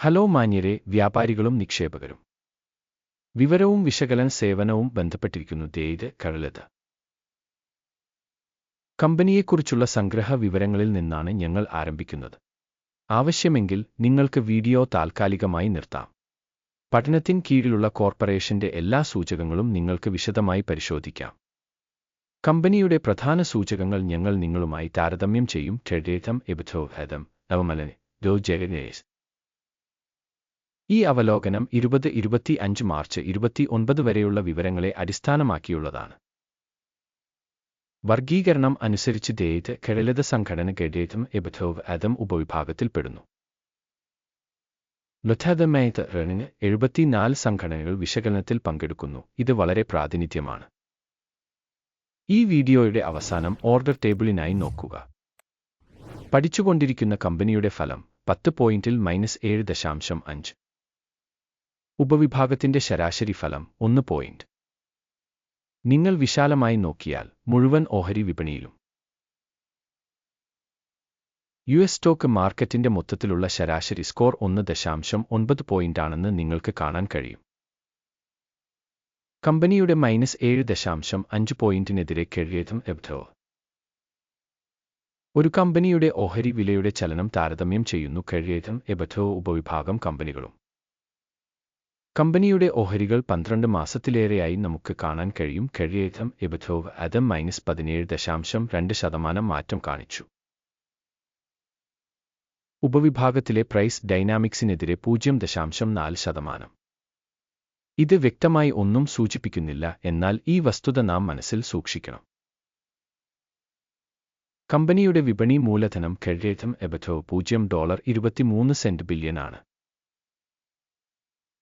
Hello മാന്യരെ വ്യാപാരികളും നിക്ഷേപകരും. വിവരവും വിശകലന സേവനവും ബന്ധപ്പെട്ടിരിക്കുന്നു ദേത് കഴലത് കമ്പനിയെക്കുറിച്ചുള്ള സംഗ്രഹ വിവരങ്ങളിൽ നിന്നാണ് ഞങ്ങൾ ആരംഭിക്കുന്നത്. ആവശ്യമെങ്കിൽ നിങ്ങൾക്ക് വീഡിയോ താൽക്കാലികമായി നിർത്താം. പഠനത്തിൻ കീഴിലുള്ള കോർപ്പറേഷന്റെ എല്ലാ സൂചകങ്ങളും നിങ്ങൾക്ക് വിശദമായി പരിശോധിക്കാം. കമ്പനിയുടെ പ്രധാന സൂചകങ്ങൾ ഞങ്ങൾ നിങ്ങളുമായി താരതമ്യം ചെയ്യും. ട്രെഡേതം എബിഥോഹദം നവമലനെ ഡോ ജഗനേസ് ഈ അവലോകനം ഇരുപത് ഇരുപത്തി അഞ്ച് മാർച്ച് ഇരുപത്തി ഒൻപത് വരെയുള്ള വിവരങ്ങളെ അടിസ്ഥാനമാക്കിയുള്ളതാണ്. വർഗീകരണം അനുസരിച്ച് ദേത് കെഴലത സംഘടന ഗഡേതം എബഥോവ് അതം ഉപവിഭാഗത്തിൽപ്പെടുന്നു ലൊഥാദമേത് റണിന് എഴുപത്തിനാല് സംഘടനകൾ വിശകലനത്തിൽ പങ്കെടുക്കുന്നു. ഇത് വളരെ പ്രാതിനിധ്യമാണ്. ഈ വീഡിയോയുടെ അവസാനം ഓർഡർ ടേബിളിനായി നോക്കുക. പഠിച്ചുകൊണ്ടിരിക്കുന്ന കമ്പനിയുടെ ഫലം പത്ത് പോയിന്റിൽ മൈനസ് ഏഴ് ദശാംശം അഞ്ച്. ഉപവിഭാഗത്തിന്റെ ശരാശരി ഫലം ഒന്ന് പോയിന്റ് നിങ്ങൾ വിശാലമായി നോക്കിയാൽ മുഴുവൻ ഓഹരി വിപണിയിലും. യു എസ് സ്റ്റോക്ക് മാർക്കറ്റിന്റെ മൊത്തത്തിലുള്ള ശരാശരി സ്കോർ ഒന്ന് ദശാംശം ഒൻപത് പോയിന്റാണെന്ന് നിങ്ങൾക്ക് കാണാൻ കഴിയും. കമ്പനിയുടെ മൈനസ് ഏഴ് ദശാംശം അഞ്ച് പോയിന്റിനെതിരെ കഴിയതും എബ്ധോ. ഒരു കമ്പനിയുടെ ഓഹരി വിലയുടെ ചലനം താരതമ്യം ചെയ്യുന്നു കഴിയതും എബഥോ ഉപവിഭാഗം കമ്പനികളും. കമ്പനിയുടെ ഓഹരികൾ പന്ത്രണ്ട് മാസത്തിലേറെയായി നമുക്ക് കാണാൻ കഴിയും. കഴിയേറ്റം എബഥോവ് അതം മൈനസ് പതിനേഴ് ദശാംശം രണ്ട് ശതമാനം മാറ്റം കാണിച്ചു. ഉപവിഭാഗത്തിലെ പ്രൈസ് ഡൈനാമിക്സിനെതിരെ പൂജ്യം ദശാംശം നാല് ശതമാനം. ഇത് വ്യക്തമായി ഒന്നും സൂചിപ്പിക്കുന്നില്ല. എന്നാൽ ഈ വസ്തുത നാം മനസ്സിൽ സൂക്ഷിക്കണം. കമ്പനിയുടെ വിപണി മൂലധനം കഴിയേറ്റം എബഥോ പൂജ്യം ഡോളർ ഇരുപത്തിമൂന്ന് സെന്റ് ബില്യനാണ്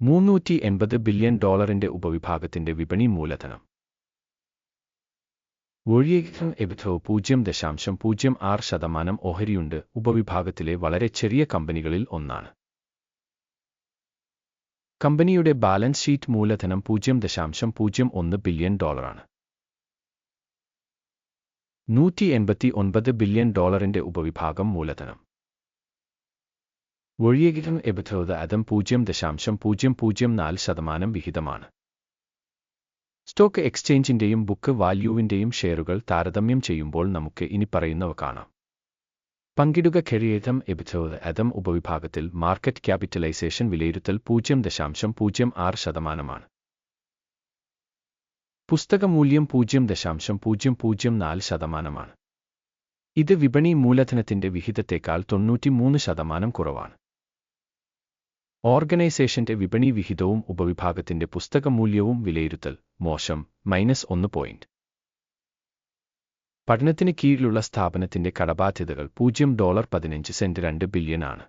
മൂന്നൂറ്റി എൺപത് ബില്യൺ ഡോളറിന്റെ ഉപവിഭാഗത്തിന്റെ വിപണി മൂലധനം. ഒഴിയേഖം എബിഥോ പൂജ്യം ദശാംശം പൂജ്യം ആറ് ശതമാനം ഓഹരിയുണ്ട്. ഉപവിഭാഗത്തിലെ വളരെ ചെറിയ കമ്പനികളിൽ ഒന്നാണ്. കമ്പനിയുടെ ബാലൻസ് ഷീറ്റ് മൂലധനം പൂജ്യം ദശാംശം പൂജ്യം ഒന്ന് ബില്യൺ ഡോളറാണ്. നൂറ്റി എൺപത്തി ഒൻപത് ബില്യൺ ഡോളറിന്റെ ഉപവിഭാഗം മൂലധനം. ഒഴിയേകിലും എബഥോത് അതം പൂജ്യം ദശാംശം പൂജ്യം പൂജ്യം നാല് ശതമാനം വിഹിതമാണ്. സ്റ്റോക്ക് എക്സ്ചേഞ്ചിന്റെയും ബുക്ക് വാല്യൂവിന്റെയും ഷെയറുകൾ താരതമ്യം ചെയ്യുമ്പോൾ നമുക്ക് ഇനി പറയുന്നവ കാണാം. പങ്കിടുക ഖെഴിയേതം എബിഥോത് അതം ഉപവിഭാഗത്തിൽ മാർക്കറ്റ് ക്യാപിറ്റലൈസേഷൻ വിലയിരുത്തൽ പൂജ്യം ദശാംശം പൂജ്യം ആറ് ശതമാനമാണ്. പുസ്തകമൂല്യം പൂജ്യം ദശാംശം പൂജ്യം പൂജ്യം നാല് ശതമാനമാണ്. ഇത് വിപണി മൂലധനത്തിന്റെ വിഹിതത്തേക്കാൾ തൊണ്ണൂറ്റിമൂന്ന് ശതമാനം കുറവാണ്. ഓർഗനൈസേഷന്റെ വിപണി വിഹിതവും ഉപവിഭാഗത്തിന്റെ പുസ്തകമൂല്യവും വിലയിരുത്തൽ. മോശം. മൈനസ് ഒന്ന് പോയിന്റ്. പഠനത്തിന് കീഴിലുള്ള സ്ഥാപനത്തിന്റെ കടബാധ്യതകൾ പൂജ്യം ഡോളർ പതിനഞ്ച് സെന്റ് രണ്ട് ബില്യൺ ആണ്.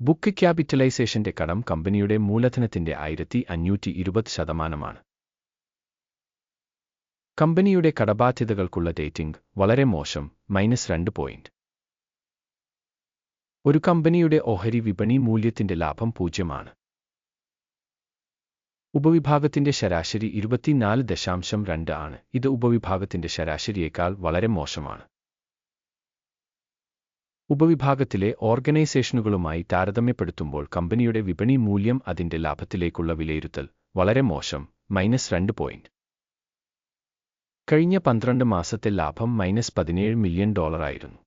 ബുക്ക് ക്യാപിറ്റലൈസേഷന്റെ കടം കമ്പനിയുടെ മൂലധനത്തിന്റെ ആയിരത്തി അഞ്ഞൂറ്റി ഇരുപത് ശതമാനമാണ്. കമ്പനിയുടെ കടബാധ്യതകൾക്കുള്ള റേറ്റിംഗ് വളരെ മോശം. മൈനസ് രണ്ട് പോയിന്റ്. ഒരു കമ്പനിയുടെ ഓഹരി വിപണി മൂല്യത്തിന്റെ ലാഭം പൂജ്യമാണ്. ഉപവിഭാഗത്തിന്റെ ശരാശരി ഇരുപത്തിനാല് ദശാംശം രണ്ട് ആണ്. ഇത് ഉപവിഭാഗത്തിന്റെ ശരാശരിയേക്കാൾ വളരെ മോശമാണ്. ഉപവിഭാഗത്തിലെ ഓർഗനൈസേഷനുകളുമായി താരതമ്യപ്പെടുത്തുമ്പോൾ കമ്പനിയുടെ വിപണി മൂല്യം അതിന്റെ ലാഭത്തിലേക്കുള്ള വിലയിരുത്തൽ വളരെ മോശം മൈനസ് രണ്ട് പോയിന്റ്. കഴിഞ്ഞ പന്ത്രണ്ട് മാസത്തെ ലാഭം മൈനസ് പതിനേഴ് മില്യൺ ഡോളറായിരുന്നു.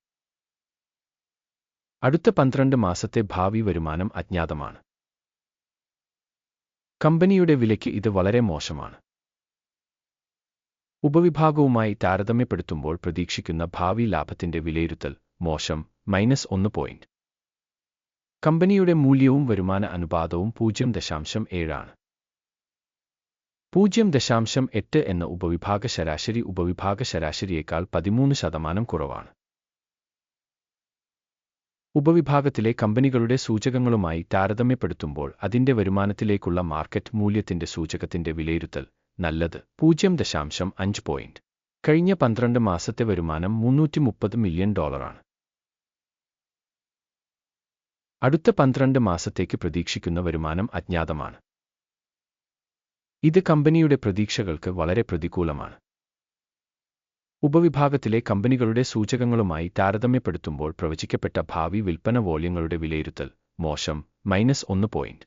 അടുത്ത പന്ത്രണ്ട് മാസത്തെ ഭാവി വരുമാനം അജ്ഞാതമാണ്. കമ്പനിയുടെ വിലയ്ക്ക് ഇത് വളരെ മോശമാണ്. ഉപവിഭാഗവുമായി താരതമ്യപ്പെടുത്തുമ്പോൾ പ്രതീക്ഷിക്കുന്ന ഭാവി ലാഭത്തിന്റെ വിലയിരുത്തൽ മോശം മൈനസ് ഒന്ന് പോയിന്റ്. കമ്പനിയുടെ മൂല്യവും വരുമാന അനുപാതവും പൂജ്യം ദശാംശം ഏഴാണ് പൂജ്യം ദശാംശം എട്ട് എന്ന ഉപവിഭാഗ ശരാശരി ഉപവിഭാഗ ശരാശരിയേക്കാൾ പതിമൂന്ന് ശതമാനം കുറവാണ്. ഉപവിഭാഗത്തിലെ കമ്പനികളുടെ സൂചകങ്ങളുമായി താരതമ്യപ്പെടുത്തുമ്പോൾ അതിന്റെ വരുമാനത്തിലേക്കുള്ള മാർക്കറ്റ് മൂല്യത്തിന്റെ സൂചകത്തിന്റെ വിലയിരുത്തൽ നല്ലത്. പൂജ്യം ദശാംശം അഞ്ച് പോയിന്റ്. കഴിഞ്ഞ പന്ത്രണ്ട് മാസത്തെ വരുമാനം മുന്നൂറ്റി മുപ്പത് മില്യൺ ഡോളറാണ്. അടുത്ത പന്ത്രണ്ട് മാസത്തേക്ക് പ്രതീക്ഷിക്കുന്ന വരുമാനം അജ്ഞാതമാണ്. ഇത് കമ്പനിയുടെ പ്രതീക്ഷകൾക്ക് വളരെ പ്രതികൂലമാണ്. ഉപവിഭാഗത്തിലെ കമ്പനികളുടെ സൂചകങ്ങളുമായി താരതമ്യപ്പെടുത്തുമ്പോൾ പ്രവചിക്കപ്പെട്ട ഭാവി വിൽപ്പന വോള്യങ്ങളുടെ വിലയിരുത്തൽ മോശം മൈനസ് ഒന്ന് പോയിന്റ്.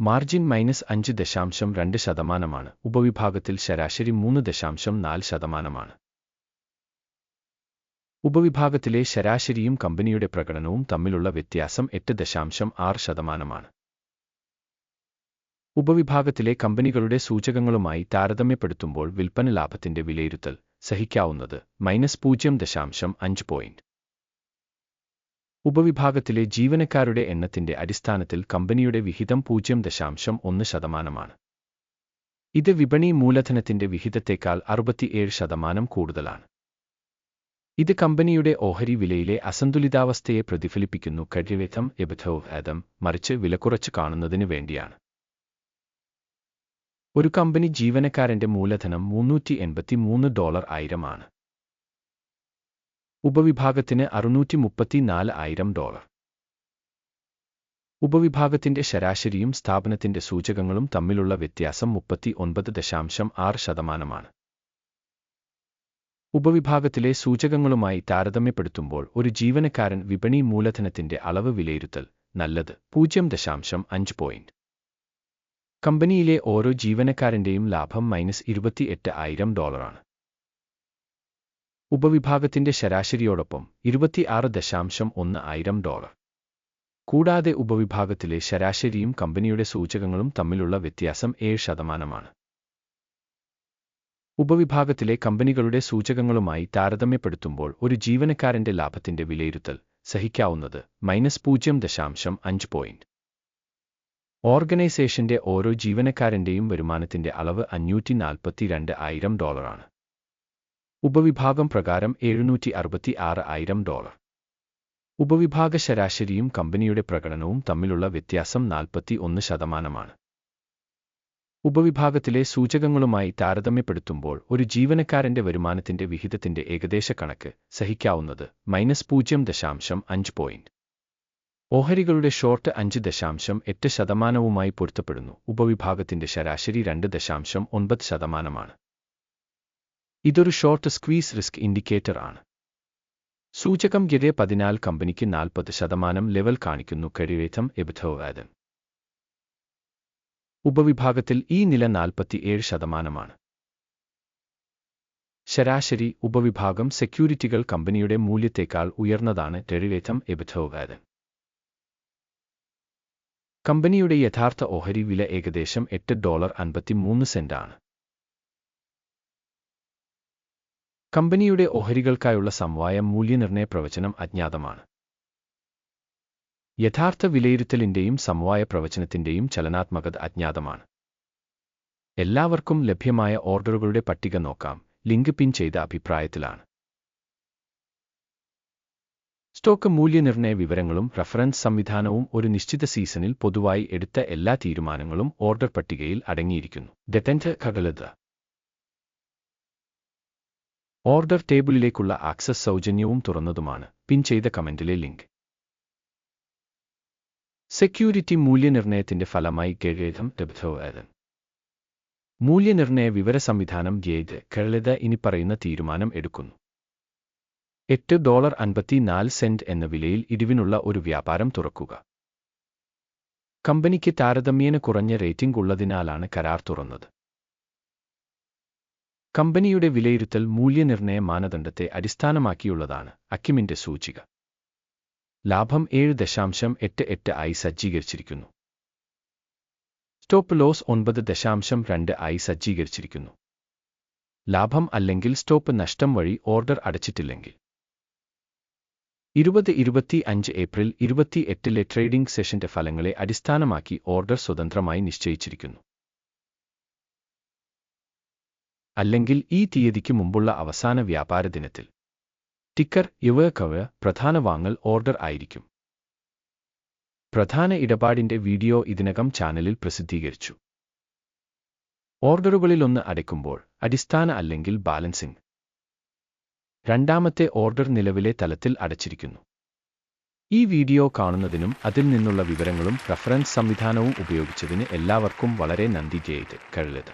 മാർജിൻ മൈനസ് അഞ്ച് ദശാംശം രണ്ട് ശതമാനമാണ്. ഉപവിഭാഗത്തിൽ ശരാശരി മൂന്ന് ദശാംശം നാല് ശതമാനമാണ്. ഉപവിഭാഗത്തിലെ ശരാശരിയും കമ്പനിയുടെ പ്രകടനവും തമ്മിലുള്ള വ്യത്യാസം എട്ട് ദശാംശം ആറ് ശതമാനമാണ്. ഉപവിഭാഗത്തിലെ കമ്പനികളുടെ സൂചകങ്ങളുമായി താരതമ്യപ്പെടുത്തുമ്പോൾ വിൽപ്പന ലാഭത്തിന്റെ വിലയിരുത്തൽ സഹിക്കാവുന്നത് മൈനസ് പൂജ്യം ദശാംശം അഞ്ച് പോയിന്റ് ഉപവിഭാഗത്തിലെ ജീവനക്കാരുടെ എണ്ണത്തിന്റെ അടിസ്ഥാനത്തിൽ കമ്പനിയുടെ വിഹിതം പൂജ്യം ദശാംശം ഒന്ന് ശതമാനമാണ്. ഇത് വിപണി മൂലധനത്തിന്റെ വിഹിതത്തേക്കാൾ അറുപത്തിയേഴ് ശതമാനം കൂടുതലാണ്. ഇത് കമ്പനിയുടെ ഓഹരി വിലയിലെ അസന്തുലിതാവസ്ഥയെ പ്രതിഫലിപ്പിക്കുന്നു. കഴിവേഥം എബിഥോം മറിച്ച് വിലക്കുറച്ച് കാണുന്നതിന് വേണ്ടിയാണ്. ഒരു കമ്പനി ജീവനക്കാരന്റെ മൂലധനം മുന്നൂറ്റി എൺപത്തി മൂന്ന് ഡോളർ ആയിരമാണ്. ഉപവിഭാഗത്തിന് അറുന്നൂറ്റി മുപ്പത്തിനാല് ആയിരം ഡോളർ. ഉപവിഭാഗത്തിന്റെ ശരാശരിയും സ്ഥാപനത്തിന്റെ സൂചകങ്ങളും തമ്മിലുള്ള വ്യത്യാസം മുപ്പത്തി ഒൻപത് ദശാംശം ആറ് ശതമാനമാണ്. ഉപവിഭാഗത്തിലെ സൂചകങ്ങളുമായി താരതമ്യപ്പെടുത്തുമ്പോൾ ഒരു ജീവനക്കാരൻ വിപണി മൂലധനത്തിന്റെ അളവ് വിലയിരുത്തൽ നല്ലത് പൂജ്യം ദശാംശം അഞ്ച് പോയിന്റ്. കമ്പനിയിലെ ഓരോ ജീവനക്കാരന്റെയും ലാഭം മൈനസ് ഇരുപത്തിയെട്ട് ആയിരം ഡോളറാണ്. ഉപവിഭാഗത്തിന്റെ ശരാശരിയോടൊപ്പം ഇരുപത്തിയാറ് ദശാംശം ഒന്ന് ആയിരം ഡോളർ. കൂടാതെ ഉപവിഭാഗത്തിലെ ശരാശരിയും കമ്പനിയുടെ സൂചകങ്ങളും തമ്മിലുള്ള വ്യത്യാസം ഏഴ് ശതമാനമാണ്. ഉപവിഭാഗത്തിലെ കമ്പനികളുടെ സൂചകങ്ങളുമായി താരതമ്യപ്പെടുത്തുമ്പോൾ ഒരു ജീവനക്കാരന്റെ ലാഭത്തിന്റെ വിലയിരുത്തൽ സഹിക്കാവുന്നത് മൈനസ് പൂജ്യം ദശാംശം അഞ്ച് പോയിന്റ്. ഓർഗനൈസേഷന്റെ ഓരോ ജീവനക്കാരന്റെയും വരുമാനത്തിന്റെ അളവ് അഞ്ഞൂറ്റി നാൽപ്പത്തിരണ്ട് ആയിരം ഡോളറാണ്. ഉപവിഭാഗം പ്രകാരം എഴുന്നൂറ്റി അറുപത്തി ആറ് ആയിരം ഡോളർ. ഉപവിഭാഗ ശരാശരിയും കമ്പനിയുടെ പ്രകടനവും തമ്മിലുള്ള വ്യത്യാസം നാൽപ്പത്തി ഒന്ന് ശതമാനമാണ്. ഉപവിഭാഗത്തിലെ സൂചകങ്ങളുമായി താരതമ്യപ്പെടുത്തുമ്പോൾ ഒരു ജീവനക്കാരന്റെ വരുമാനത്തിന്റെ വിഹിതത്തിന്റെ ഏകദേശ കണക്ക് സഹിക്കാവുന്നത് മൈനസ് പൂജ്യം ദശാംശം അഞ്ച് പോയിന്റ് ഓഹരികളുടെ ഷോർട്ട് അഞ്ച് ദശാംശം എട്ട് ശതമാനവുമായി പൊരുത്തപ്പെടുന്നു. ഉപവിഭാഗത്തിന്റെ ശരാശരി രണ്ട് ദശാംശം ഒൻപത് ശതമാനമാണ്. ഇതൊരു ഷോർട്ട് സ്ക്വീസ് റിസ്ക് ഇൻഡിക്കേറ്റർ ആണ്. സൂചകം ഗിരെ പതിനാല് കമ്പനിക്ക് നാൽപ്പത് ശതമാനം ലെവൽ കാണിക്കുന്നു. കഴിവേറ്റം എബിധവാദൻ ഉപവിഭാഗത്തിൽ ഈ നില നാൽപ്പത്തിയേഴ് ശതമാനമാണ്. ശരാശരി ഉപവിഭാഗം സെക്യൂരിറ്റികൾ കമ്പനിയുടെ മൂല്യത്തേക്കാൾ ഉയർന്നതാണ്. ടെഴിവേറ്റം എബിഥോവാദൻ കമ്പനിയുടെ യഥാർത്ഥ ഓഹരി വില ഏകദേശം എട്ട് ഡോളർ അൻപത്തിമൂന്ന് സെന്റാണ്. കമ്പനിയുടെ ഓഹരികൾക്കായുള്ള സമവായ മൂല്യനിർണയ പ്രവചനം അജ്ഞാതമാണ്. യഥാർത്ഥ വിലയിരുത്തലിന്റെയും സമവായ പ്രവചനത്തിന്റെയും ചലനാത്മകത അജ്ഞാതമാണ്. എല്ലാവർക്കും ലഭ്യമായ ഓർഡറുകളുടെ പട്ടിക നോക്കാം. ലിങ്ക് പിൻ ചെയ്ത അഭിപ്രായത്തിലാണ്. സ്റ്റോക്ക് മൂല്യനിർണയ വിവരങ്ങളും റഫറൻസ് സംവിധാനവും ഒരു നിശ്ചിത സീസണിൽ പൊതുവായി എടുത്ത എല്ലാ തീരുമാനങ്ങളും ഓർഡർ പട്ടികയിൽ അടങ്ങിയിരിക്കുന്നു. ഡെറ്റന്റ് ഖഗലത ഓർഡർ ടേബിളിലേക്കുള്ള ആക്സസ് സൗജന്യവും തുറന്നതുമാണ്. പിൻ ചെയ്ത കമന്റിലെ ലിങ്ക്. സെക്യൂരിറ്റി മൂല്യനിർണയത്തിന്റെ ഫലമായി ഗേഗേധം ലബ്ധോവേദൻ മൂല്യനിർണയ വിവര സംവിധാനം ഗേജ് കേളത ഇനി പറയുന്ന തീരുമാനം എടുക്കുന്നു. എട്ട് ഡോളർ അൻപത്തിനാല് സെന്റ് എന്ന വിലയിൽ ഇടിവിനുള്ള ഒരു വ്യാപാരം തുറക്കുക. കമ്പനിക്ക് താരതമ്യേന കുറഞ്ഞ റേറ്റിംഗ് ഉള്ളതിനാലാണ് കരാർ തുറന്നത്. കമ്പനിയുടെ വിലയിരുത്തൽ മൂല്യനിർണയ മാനദണ്ഡത്തെ അടിസ്ഥാനമാക്കിയുള്ളതാണ് അക്കിമിന്റെ സൂചിക. ലാഭം ഏഴ് ദശാംശം എട്ട് എട്ട് ആയി സജ്ജീകരിച്ചിരിക്കുന്നു. സ്റ്റോപ്പ് ലോസ് ഒൻപത് ദശാംശം രണ്ട് ആയി സജ്ജീകരിച്ചിരിക്കുന്നു. ലാഭം അല്ലെങ്കിൽ സ്റ്റോപ്പ് നഷ്ടം വഴി ഓർഡർ അടച്ചിട്ടില്ലെങ്കിൽ. ഇരുപത് ഇരുപത്തി അഞ്ച് ഏപ്രിൽ ഇരുപത്തി എട്ടിലെ ട്രേഡിംഗ് സെഷന്റെ ഫലങ്ങളെ അടിസ്ഥാനമാക്കി ഓർഡർ സ്വതന്ത്രമായി നിശ്ചയിച്ചിരിക്കുന്നു. അല്ലെങ്കിൽ ഈ തീയതിക്ക് മുമ്പുള്ള അവസാന വ്യാപാര ദിനത്തിൽ. ടിക്കർ യുവകവ് പ്രധാന വാങ്ങൽ ഓർഡർ ആയിരിക്കും. പ്രധാന ഇടപാടിന്റെ വീഡിയോ ഇതിനകം ചാനലിൽ പ്രസിദ്ധീകരിച്ചു. ഓർഡറുകളിലൊന്ന് അടയ്ക്കുമ്പോൾ അടിസ്ഥാന അല്ലെങ്കിൽ ബാലൻസിംഗ്. രണ്ടാമത്തെ ഓർഡർ നിലവിലെ തലത്തിൽ അടച്ചിരിക്കുന്നു. ഈ വീഡിയോ കാണുന്നതിനും അതിൽ നിന്നുള്ള വിവരങ്ങളും റഫറൻസ് സംവിധാനവും ഉപയോഗിച്ചതിന് എല്ലാവർക്കും വളരെ നന്ദി ചെയ്ത് കഴിലത്